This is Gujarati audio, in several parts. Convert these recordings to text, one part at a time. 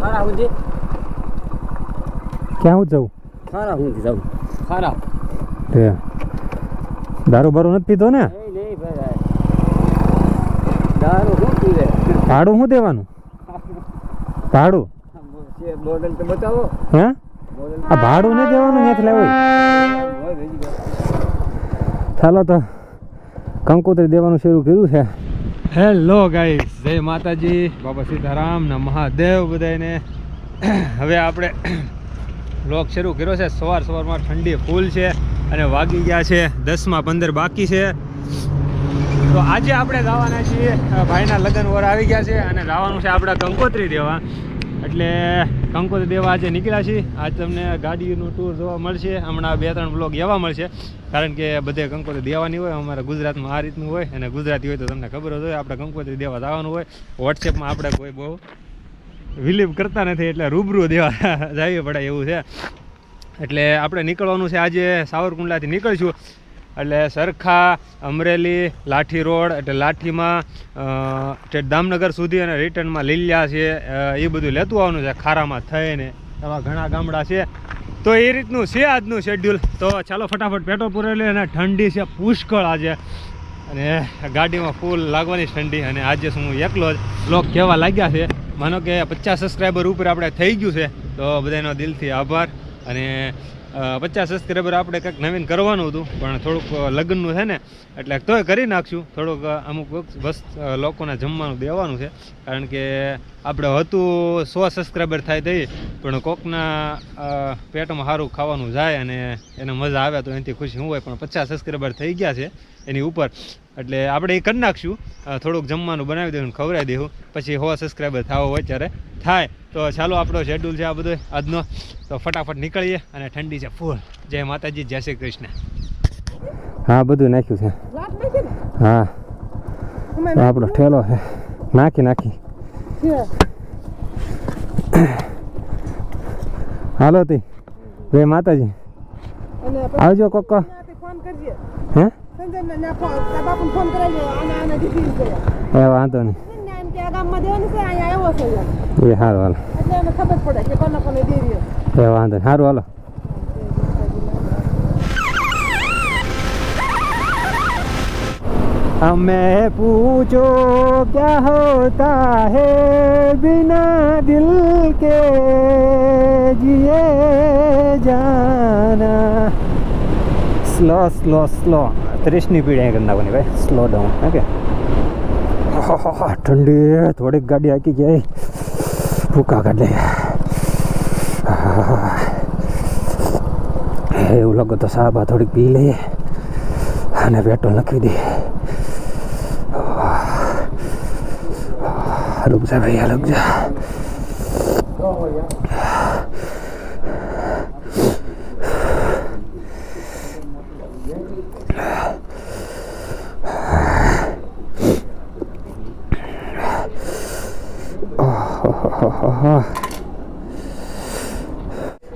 ખારા સુધી ક્યાં હું જવું ખારા સુધી જાવ ખારા તે દારૂ બારૂ નથી પીધો ને? દારૂ શું પીવે? ભાડું શું દેવાનું? ભાડું? મોડલ તો બતાવો. હે? આ ભાડું નહીં દેવાનું ત્યાંથી લાવ્યું ચાલો તો કંકોત્રી દેવાનું શરૂ કર્યું છે. હેલો ગાઈસ જય માતાજી. બાબા સીતારામ ને મહાદેવ બધાને હવે આપણે બ્લોક શરૂ કર્યો છે. સવાર સવારમાં ઠંડી ફૂલ છે અને વાગી ગયા છે. દસમાં પંદર બાકી છે. તો આજે આપણે જવાના છીએ. ભાઈના લગ્ન વર આવી ગયા છે અને જવાનું છે આપણે કંકોત્રી દેવા. એટલે કંકોત્રી દેવા આજે નીકળ્યા છીએ. આજ તમને ગાડીનું ટૂર જોવા મળશે. હમણાં બે ત્રણ બ્લોગ એવા મળશે. કારણ કે બધે કંકોત્રી દેવાની હોય, અમારા ગુજરાતમાં આ રીતનું હોય અને ગુજરાતી હોય તો તમને ખબર જ હોય, આપણે કંકોત્રી દેવા જવાનું હોય. વોટ્સએપમાં આપણે કોઈ બહુ વિલીવ કરતા નથી, એટલે રૂબરૂ દેવા જવી પડે એવું છે. એટલે આપણે નીકળવાનું છે. આજે સાવરકુંડલાથી નીકળીશું. એટલે સરખા અમરેલી, લાઠી રોડ એટલે લાઠીમાં દામનગર સુધી અને રિટર્નમાં લીલિયા છે એ બધું લેતું આવવાનું છે, ખારામાં થઈને. એવા ઘણા ગામડા છે. તો એ રીતનું છે આજનું શેડ્યુલ તો ચાલો ફટાફટ પેટ્રોલ પુરેલી અને ઠંડી છે, પુષ્કળ આજે. અને ગાડીમાં ફૂલ લાગવાની ઠંડી અને આજે શું હું એકલો જ. લોક કહેવા લાગ્યા છે? માનો કે પચાસ સબસ્ક્રાઈબર ઉપર આપણે થઈ ગયું છે. તો બધાનો દિલથી આભાર. અને પચાસ સબસ્ક્રાઈબર આપણે કંઈક નવીન કરવાનું હતું, પણ થોડુંક લગ્નનું છે ને, એટલે તોય કરી નાખશું. થોડુંક અમુક બસ લોકોને જમવાનું દેવાનું છે. કારણ કે આપણે હતું સો સબસ્ક્રાઈબર થાય થઈ પણ કોકના પેટમાં સારું ખાવાનું જાય અને એને મજા આવે તો એનાથી ખુશી હું હોય પણ પચાસ સબસ્ક્રાઈબર થઈ ગયા છે એની ઉપર. એટલે આપણે એ કરી નાખશું. થોડુંક જમવાનું બનાવી દઉં ખવડાવી દઉં. પછી સો સબસ્ક્રાઈબર થવો હોય ત્યારે થાય. તો ચાલો આપણો શેડ્યુલ છે આ બધો આજનો. તો ફટાફટ નીકળીએ અને ઠંડી છે ફૂલ જય માતાજી જય શ્રી કૃષ્ણ. હા બધું નાખ્યું છે. હા. આપણો ઠેલો છે. નાખી નાખી. હાલો તી. જય માતાજી. આવજો કોકો. હે? એ વાંધો નહીં. એ સારું હાલો. એટલે એને ખબર પડે કે કોને કોને દેવી એ વાંધો નહીં. સારું હાલો. हमें पूछो क्या होता है बिना दिल के जिए जाना સ્લો સ્લો સ્લો ત્રીસની પીડ અહીં કરી નાખવાની ભાઈ સ્લો ડાઉન ઓકે ઠંડી થોડીક ગાડી આકી ગઈ ભૂકા કાઢે એવું લાગે તો સાબા થોડીક પી લઈએ અને પેટ્રોલ નાખી દઈએ रुक जा भैया रुक जा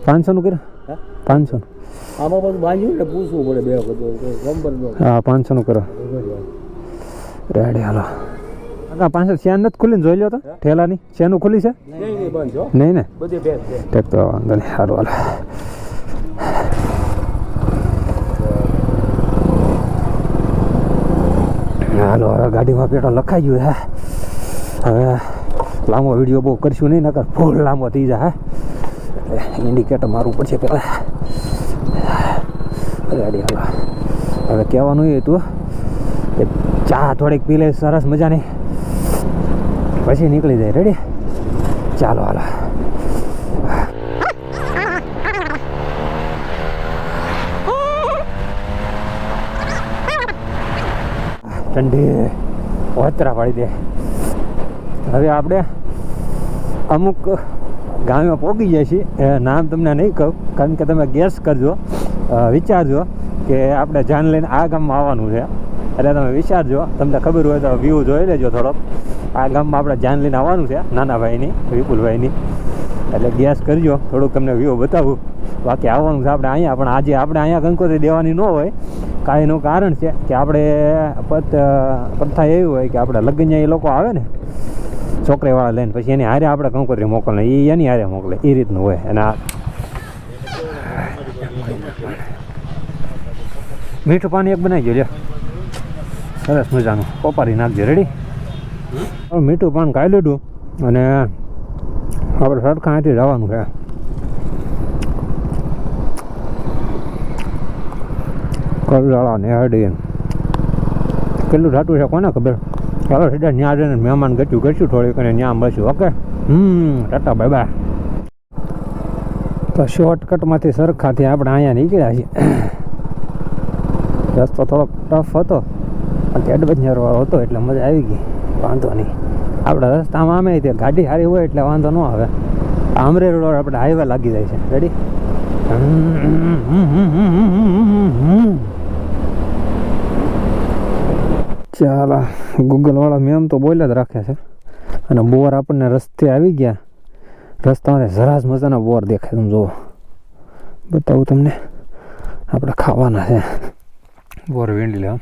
પાંચસો નું કર્યું પાંચસો આમાં બધું બાંધ્યું ને પૂછવું પડે બે વખત નંબર નો હા પાંચસો નું કરો રેડી હાલો કાકા પાસે ચેન નથી ખુલ્લી જોઈ લો તો. ઠેલાની. ચેનું ખુલ્લી છે? નહીં ને? ઠીક તો વાંધો નહીં. સારું હાલ. હાલો હવે ગાડીમાં પેટ્રોલ લખાઈ ગયું હે હવે લાંબો વીડિયો બહુ કરશું નહીં નકર ફૂલ લાંબો થઈ જાય એટલે ઇન્ડિકેટર મારવું પડશે પહેલાં. ગાડી હાલો. હવે કહેવાનું એ હતું કે ચા થોડીક પી લે સરસ મજાની. પછી નીકળી જાય. રેડી ચાલો, હાલો. ઠંડી વતરા પાડી દે. હવે આપણે અમુક ગામમાં પહોંચી જાય છીએ. નામ તમને નહીં કહું, કારણ કે તમે ગેસ કરજો. વિચારજો કે આપણે જાન લઈને આ ગામમાં આવવાનું છે. એટલે તમે વિચારજો. તમને ખબર હોય તો વ્યૂ જોઈ લેજો થોડોક. આ ગામમાં આપણે જાન લઈને આવવાનું છે નાના ભાઈની વિપુલભાઈની. એટલે ગેસ કરજો, થોડુંક તમને વ્યૂ બતાવું. બાકી આવવાનું છે આપણે અહીંયા, પણ આજે આપણે અહીંયા કંકોત્રી દેવાની ન હોય. કાંઈનું કારણ છે કે આપણે પત પ્રથા એવી હોય કે આપણે લગ્ન એ લોકો આવે ને, છોકરીવાળા લઈને, પછી એની હારે આપણે કંકોત્રી મોકલે એ એની હારે મોકલે એ રીતનું હોય. અને મીઠું પાણી એક બનાવી લ્યો. સરસ મજાનું. કોપારી નાખજો રેડી મીઠું પણ ખાઈ લીધું અને આપણે સરખા અહીંથી જવાનું છે. કરલાળા ને કેટલું થતું છે કોને ખબર? ચાલો સીધા ત્યાં જઈને મહેમાન ગચ્યું ગચ્યું થોડીક અને ત્યાં મળશું, ઓકે? હમ, ટાટા બાય બાય તો શોર્ટકટમાંથી સરખાથી આપણે અહીંયા નીકળ્યા છીએ. રસ્તો થોડોક ટફ હતો. એડવેન્ચરવાળો હતો એટલે મજા આવી ગઈ. વાંધો નહીં. આપણા રસ્તામાં અમે ત્યાં ગાડી સારી હોય એટલે વાંધો ન આવે. આમરે રોડ આપણે હાઈવે લાગી જાય છે. રેડી ચાલો ગૂગલવાળા મેમ તો બોલ્યા જ રાખે છે. અને બોર આપણને રસ્તે આવી ગયા. રસ્તામાં જરાસ મજાના બોર દેખાય તમે જુઓ. બતાવું તમને. આપણે ખાવાના છે. બોર વીંડી લેવા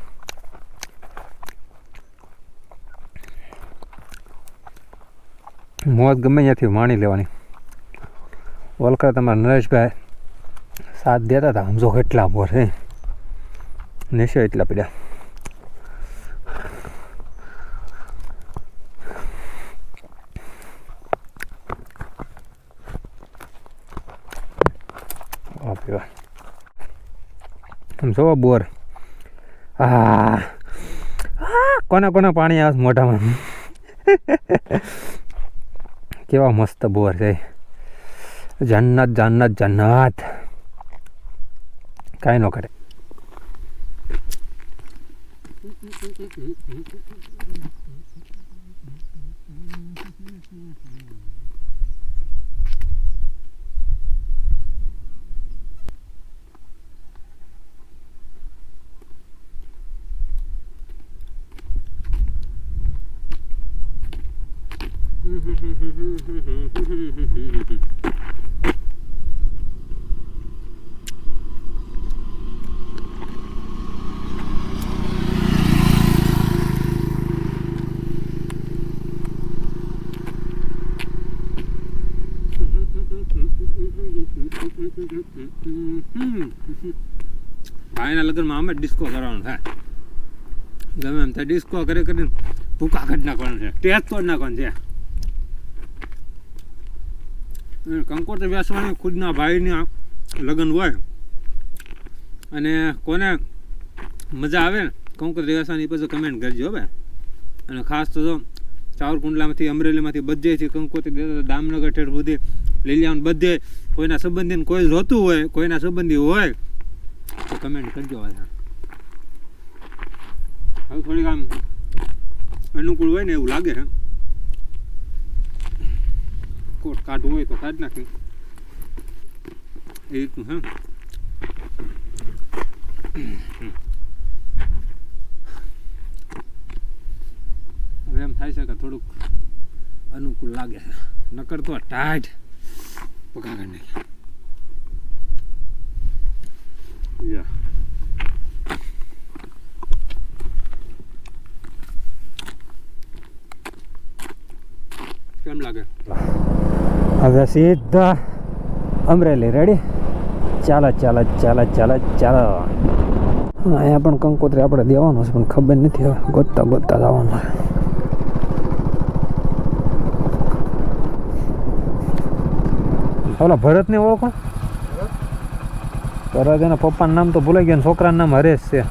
મોત ગમે ત્યાંથી માણી લેવાની. ઓલકા તમારા નરેશભાઈ સાથ દેતા હતા. સમજો કેટલા બોર હે. નેશે એટલા બાપ. આમ બોર. આ કોના કોના પાણી આવે મોઢામાં? કેવા મસ્ત બોર છે. જન્નત જન્નત જન્નત. કાંઈ ન કરે. ભાઈના લગ્નમાં અમે ડિસ્કો કરવાનું થાય. ગમે એમ થાય. ડિસ્કો કરી કરીને ભૂકા કાઢી નાખવાનું છે. ટેસ્ટ તોડ નાખવાનું છે અને કંકોત્રી વ્યાસવાની ખુદના ભાઈના લગ્ન હોય અને કોને મજા આવે ને, કંકોત્રી વ્યાસવાની પછી કમેન્ટ કરજો હવે અને ખાસ તો જો ચાવરકુંડલામાંથી અમરેલીમાંથી બધેથી કંકોત્રી દામનગર ઠેઠ સુધી લીલિયાન બધે કોઈના સંબંધીને કોઈ જોતું હોય, કોઈના સંબંધી હોય, તો કમેન્ટ કરજો પાછા. હવે થોડીક આમ અનુકૂળ હોય ને એવું લાગે છે કોટ કાઢવું હોય તો કાઢી નાખી. એ રીતનું હે હવે એમ થાય છે કે થોડુંક અનુકૂળ લાગે નકર તો ટાઈટ પગા નાખી યા કેમ લાગે હવે સીધા અમરેલી રેડી ચાલો ચાલો ચાલો ચાલો ચાલો અહીંયા પણ કંકોત્રી આપણે દેવાનું છે પણ ખબર નથી હવે ગોતતા ગોતતા જવાનું છે ઓલા ભરતને ઓળખો ભરત એના પપ્પાનું નામ તો ભૂલાઈ ગયા ને છોકરાનું નામ હરેશ છે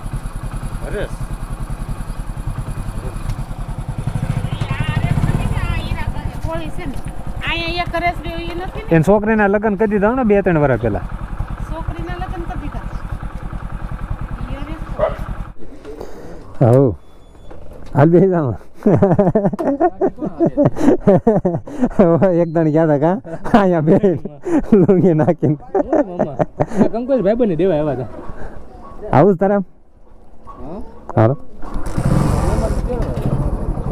ને અહીંયા એક રેસ બે એ નથી ને? એને છોકરીના લગ્ન કરી દીધા ને બે ત્રણ વર્ષ પહેલા. છોકરીના લગ્ન કરી દીધા. હવ હાલ બે જાવ એક દાણ ગયા હતા કા? અહીંયા બે લુંગી નાખીને. કંકોજ ભાઈ બની દેવા આવ્યા હતા આવું જ તારા હાલો.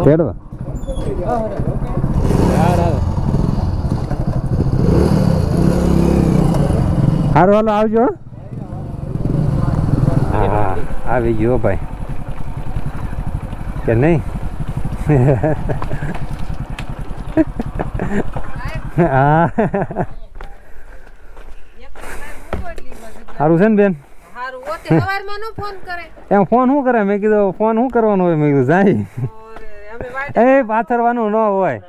તેડવા. સારું હાલો આવજો હો. હા આવી ગયો ભાઈ. કે નહીં? હા. સારું છે ને બેન? હારું ઓતે સવારમાં નો ફોન એમ ફોન શું કરે? મેં કીધું ફોન શું કરવાનો હોય? મેં કીધું જાય. એ પાથરવાનું ન હોય.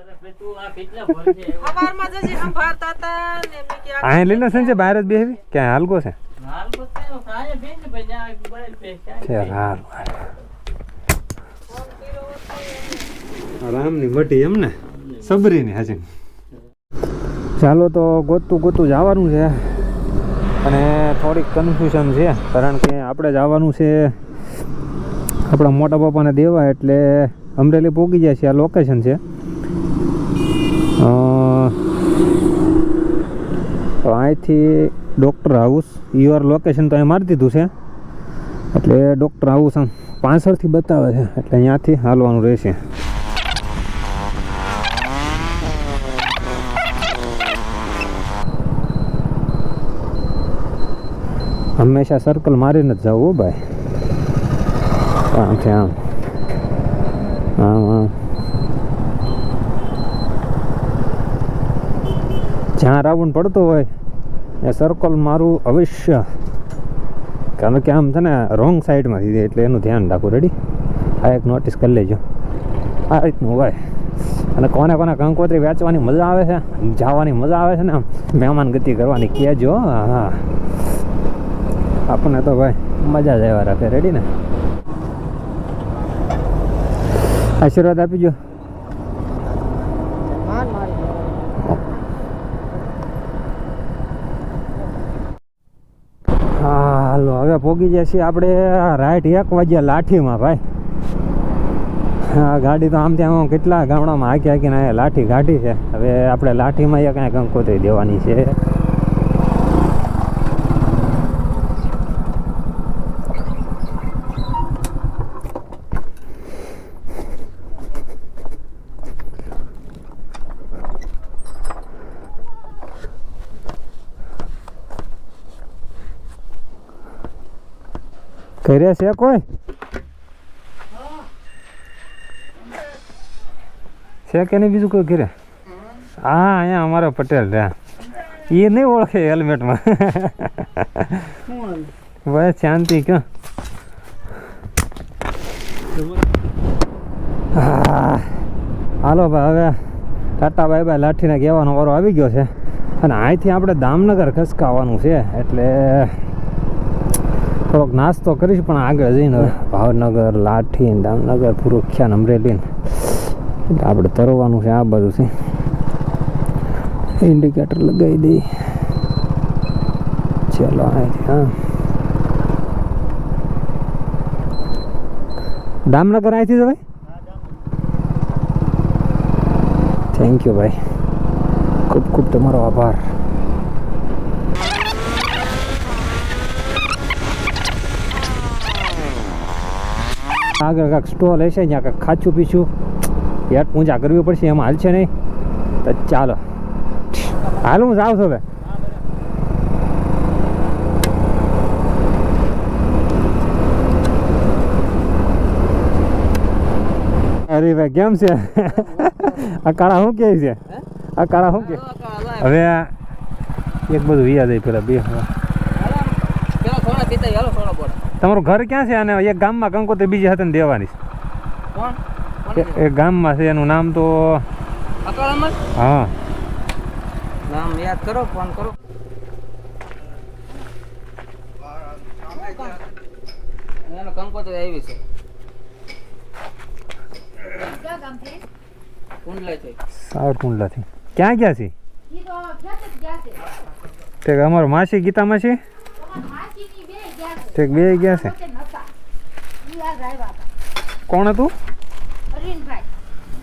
સવારમાં જજી સંભાળતા ને મેં કે આ અહીંયા લીલો છે બહાર જ બેસી ક્યાં હાલકો છે? રામની મટી એમ ને? સબરીની હાજી ચાલો તો ગોતું ગોતું જવાનું છે. અને થોડીક કન્ફ્યુઝન છે કારણ કે આપણે જવાનું છે આપણા મોટા પપ્પાને દેવા એટલે અમરેલી પોગી જાય છે આ લોકેશન છે. અહીંથી ડૉક્ટર હાઉસ યુઆર લોકેશન તો અહીં મારી દીધું છે. એટલે ડૉક્ટર હાઉસ આમ પાછળથી બતાવે છે. એટલે અહીંયાથી હાલવાનું રહેશે. હંમેશા સર્કલ મારીને જ જવું ભાઈ. આમથી આમ. આમ આમ. જ્યાં રાઉન્ડ પડતો હોય, એ સર્કલ મારું અવશ્ય. કારણ કે આમ છે ને રોંગ સાઈડમાંથી છે, એટલે એનું ધ્યાન રાખવું રેડી આ એક નોટિસ કરી લેજો. આ રીતનું હોય. અને કોને કોને કંકોત્રી વેચવાની મજા આવે છે, જવાની મજા આવે છે ને, આમ મહેમાન ગતિ કરવાની કહેજો, હા આપણને તો ભાઈ મજા જ આવ્યા રાખે રેડી ને? આશીર્વાદ આપીજો માન મારી હા હાલો હવે પોગી જાય છે. આપણે રાઈટ એક વાગ્યા લાઠીમાં ભાઈ. હા ગાડી તો આમ ત્યાં કેટલા ગામડામાં હાકી હાકીને લાઠી ગાડી છે. હવે આપણે લાઠીમાં એક કાંઈ કંકોત્રી દેવાની છે. ઘરે છે કોઈ? છે કે નહીં બીજું કોઈ ઘરે? હા, અહીંયા અમારો પટેલ રહ્યા. એ નહીં ઓળખે હેલ્મેટમાં. બસ શાંતિ, ક્યાં. હાલો ભાઈ, હવે ટાટા બાય બાય લાઠીને કહેવાનો વારો આવી ગયો છે. અને અહીંથી આપણે દામનગર ખસકાવાનું છે, એટલે થોડોક નાસ્તો કરીશ, પણ આગળ જઈને ભાવનગર, લાઠી દામનગર, પુરુખ્યા ને અમરેલી એટલે આપણે તરવાનું છે, આ બાજુથી ઇન્ડિકેટર લગાવી દઈ ચલો અહીંથી હા. દામનગર અહીંથી જ ભાઈ? થેન્ક યુ ભાઈ. ખૂબ ખૂબ તમારો આભાર. આગળ કાંઈક સ્ટોલ હશે ત્યાં કાંઈક ખાચું પીછું પેટ પૂજા કરવી પડશે એમાં હાલ છે નહીં. તો ચાલો. હાલ હું જાઉં છું હવે. અરે ભાઈ કેમ છે? આ કાળા શું કહે છે? આ કાળા શું કે હવે આ એક બધું યાદ આવી પેલા બે પેલા થોડા પીતા હાલો થોડા બોલ તમારું ઘર ક્યાં છે? અને એક ગામમાં કંકોત્રી બીજી હાથે દેવાની છે. એ- ગામમાં છે એનું નામ તો હા. નામ યાદ કરો ફોન કરો. કંકોત્રી આવી છે. સાવર કુંડલાથી. ક્યાં ગયા છે? તે અમારો માસી ગીતા માસી તે બે ગયા છે. કોણ હતું?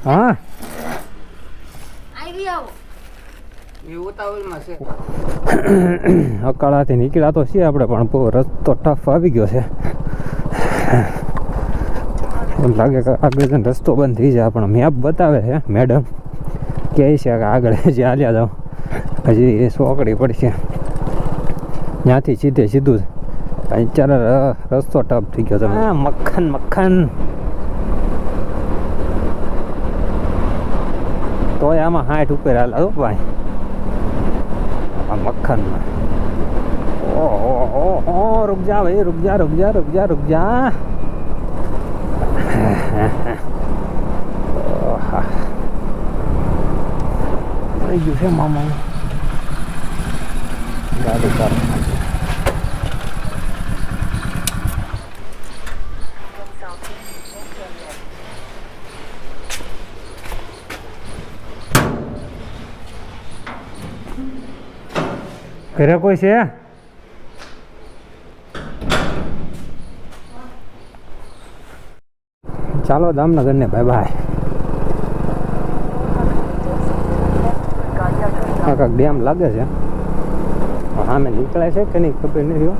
હા. એ ઉતાવળમાં છે. અકાળાથી નીકળ્યા તો છીએ આપણે પણ બહુ રસ્તો ટફ આવી ગયો છે. એમ લાગે કે આગળ જઈને રસ્તો બંધ થઈ જાય પણ મેપ બતાવે છે મેડમ કહે છે કે આગળ જે હાલ્યા જાઓ. હજી એ સોકડી પડશે. ત્યાંથી સીધે સીધું જ અત્યારે ર- રસ્તો ટફ થઈ ગયો છે હા મક્ખન મક્ખન તોય આમાં હાઠ ઉપર હાલ હો ભાઈ આ મક્ખનમાં ઓહો હો હો રૂક જા ભાઈ રૂક જા રૂક જા રૂક જા રૂક જા ઓહા. થઈ ગયું છે મામા ગાડી ચાલુ ઘરે કોઈ છે? ચાલો દામનગર ને ભાઈ ભાઈ આ કાંક ડેમ લાગે છે. સામે નીકળે છે કે નહીં ખબર નથી.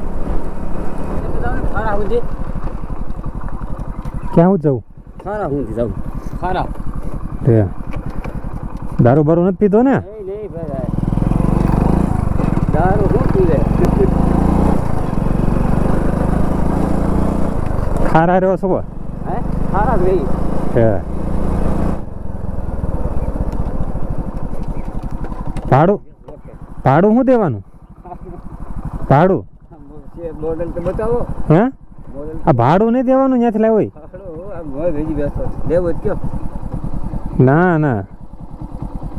ક્યાં હું જવું ખારા હું જાઉં. ખારા. દારૂ બારૂ નથી પીધો ને નહીં નહીં ભાઈ દારૂ શું પીવે ખારા રહ્યો છો? હે? ખારા જ ભાડું? ભાડું શું દેવાનું? ભાડું? મોડલ તો બતાવો. હે? આ ભાડું નહીં દેવાનું ત્યાંથી લાવ્યો લેવો ના ના.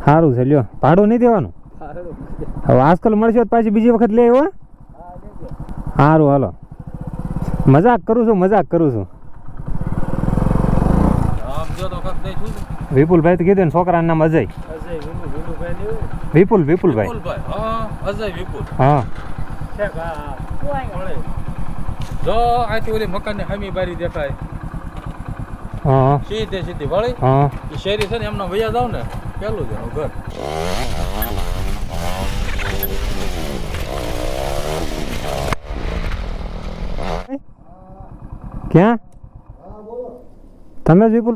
સારું છે લ્યો. ભાડું નહીં દેવાનું? હવે આજકાલ મળશે તો પાછી બીજી વખત લે હો. સારું હાલો. મજાક કરું છું મજાક કરું છું. વિપુલભાઈ તો કીધું ને છોકરાનું નામ અજય. વિપુલ વિપુલભાઈ અજય વિપુલ. હા. જો આથી ઓલી મકાનની હામી બારી દેખાય. હા. સીધે સીધી વળી. હા. શેરી છે ને એમના વૈયા જાવ ને પેલું જ ઘર. ક્યાં? તમે જ વિપુલ